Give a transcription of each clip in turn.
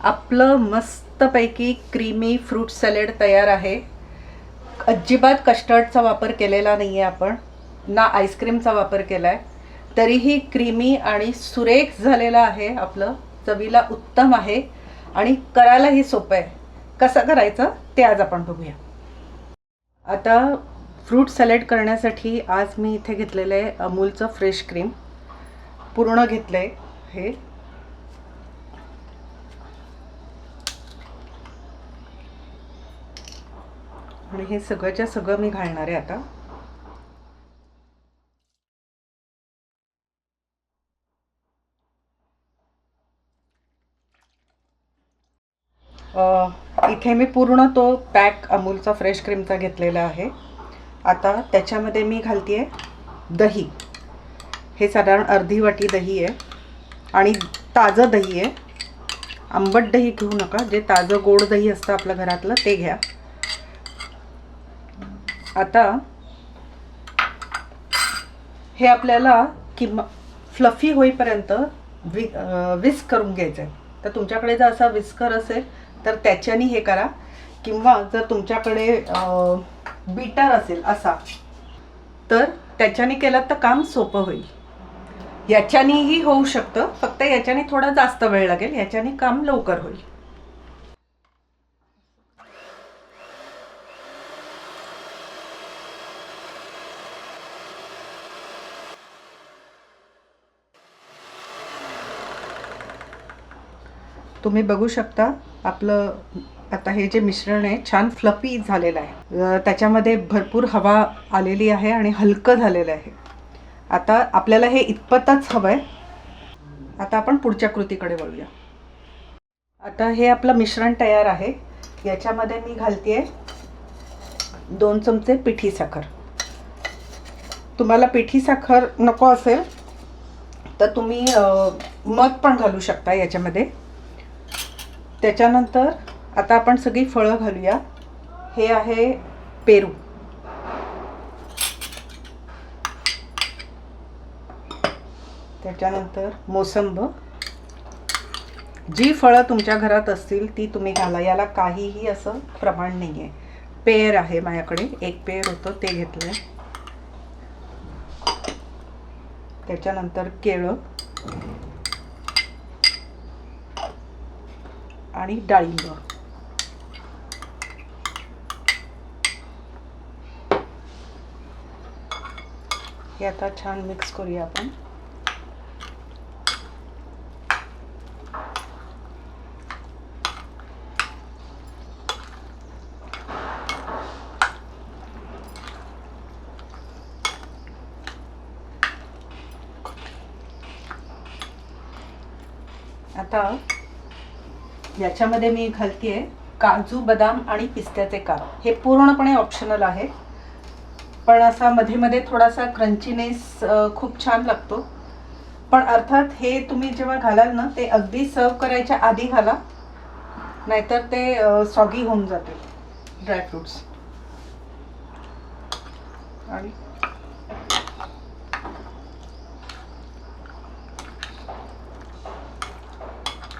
आपलं मस्तपैकी creamy fruit salad तयार आहे. अजिबात कस्टर्डचा वापर केलेला नाही आहे आपण. ना आईस्क्रीमचा वापर केला आहे तरीही क्रीमी आणि सुरेख झालेलं आहे आपलं. चवीला उत्तम आहे. आणि करायलाही सोपं आहे. कसं करायचं ते आज आपण बघूया. आता फ्रूट सॅलेड करण्यासाठी आज मी इथे घेतलेलं आहे अमूलचं फ्रेश क्रीम पूर्ण घेतलं आहे हे. आणि हे सगळंच्या सगळं मी घालणार आहे आता. इथे मी पूर्ण तो पॅक अमूलचा फ्रेश क्रीमचा घेतलेला आहे. आता त्याच्यामध्ये मी घालते दही. हे साधारण अर्धी वाटी दही आहे आणि ताजं दही आहे. आंबट दही घेऊ नका जे ताजं गोड दही असतं आपल्या घरातलं ते घ्या. आता हे आपल्याला किंवा फ्लफी होईपर्यंत वि विस्क करून घ्यायचं आहे तर तुमच्याकडे जर असा विस्कर असेल तर त्याच्याने हे करा. किंवा जर तुमच्याकडे बीटर असेल असा तर त्याच्याने केलं तर काम सोपं होईल. याच्यानेही होऊ शकतं फक्त याच्याने थोडा जास्त वेळ लागेल याच्याने काम लवकर होईल. तुम्ही बघू शकता आपलं आता हे जे मिश्रण आहे छान फ्लफी झालेलं आहे. त्याच्यामध्ये भरपूर हवा आलेली आहे आणि हलकं झालेलं आहे. आता आपल्याला हे इतपतच हवं आहे आता आपण पुढच्या कृतीकडे वळूया. आता हे आपलं मिश्रण तयार आहे. याच्यामध्ये मी घालते दोन चमचे पिठी साखर. तुम्हाला पिठी साखर नको असेल तर तुम्ही मध पण घालू शकता याच्यामध्ये. त्याच्यानंतर आता आपण सगळी फळं घालूया. हे आहे पेरू. त्याच्यानंतर मोसंब. जी फळं तुमच्या घरात असतील ती तुम्ही घाला. याला काहीही असं प्रमाण नाही आहे पेर आहे माझ्याकडे. एक पेर होतं ते घेतलं त्याच्यानंतर केळं. आणि डाळिंब. हे आता छान मिक्स करूया आपण. आता याच्यामध्ये मी घालतीये काजू बदाम आणि पिस्त्याचे काप. हे पूर्णपणे ऑप्शनल आहे. पण असा मध्ये मध्ये थोडासा क्रंचीनेस खूप छान लागतो. पण अर्थात हे तुम्ही जेव्हा घालाल ना ते अगदी सर्व करायच्या आधी घाला. नाहीतर ते सॉगी होऊन जाते ड्रायफ्रुट्स आणि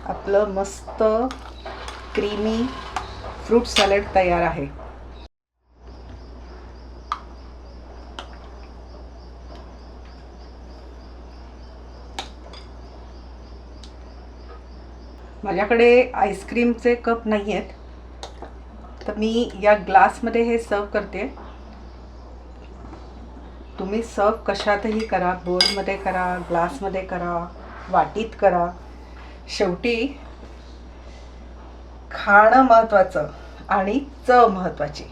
आपलं मस्त क्रीमी फ्रूट सॅलड तयार आहे. माझ्याकडे आईस्क्रीमचे कप नाही आहेत तर मी या ग्लासमध्ये हे सर्व करते. तुम्ही सर्व कशातही करा बोलमध्ये करा ग्लासमध्ये करा वाटीत करा. शेवटी खाणं महत्वाचं आणि चव महत्वाची.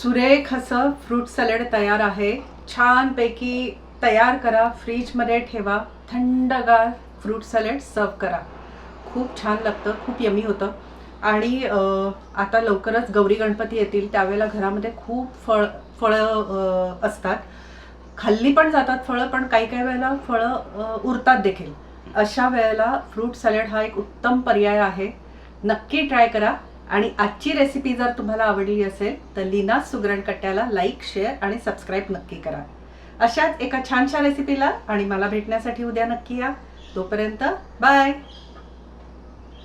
सुरेख असं फ्रूट सॅलड तयार आहे. छानपैकी तयार करा फ्रीजमध्ये ठेवा थंडगार फ्रूट सॅलड सर्व करा. खूप छान लागतं खूप यमी होतं. आणि आता लवकरच गौरी गणपती येतील त्यावेळेला घरामध्ये खूप फळ फळं असतात. खाल्ली पण जातात फळं पण काही काही वेळेला फळं उरतात देखील. अशा वेळेला फ्रूट सॅलड हा एक उत्तम पर्याय आहे. नक्की ट्राय करा. आणि आजची रेसिपी जर तुम्हाला आवडली असेल तर लीना सुगरण कट्ट्याला लाईक शेअर आणि सबस्क्राईब नक्की करा. अशाच एका छानशा रेसिपीला आणि मला भेटण्यासाठी उद्या नक्की या. तोपर्यंत बाय!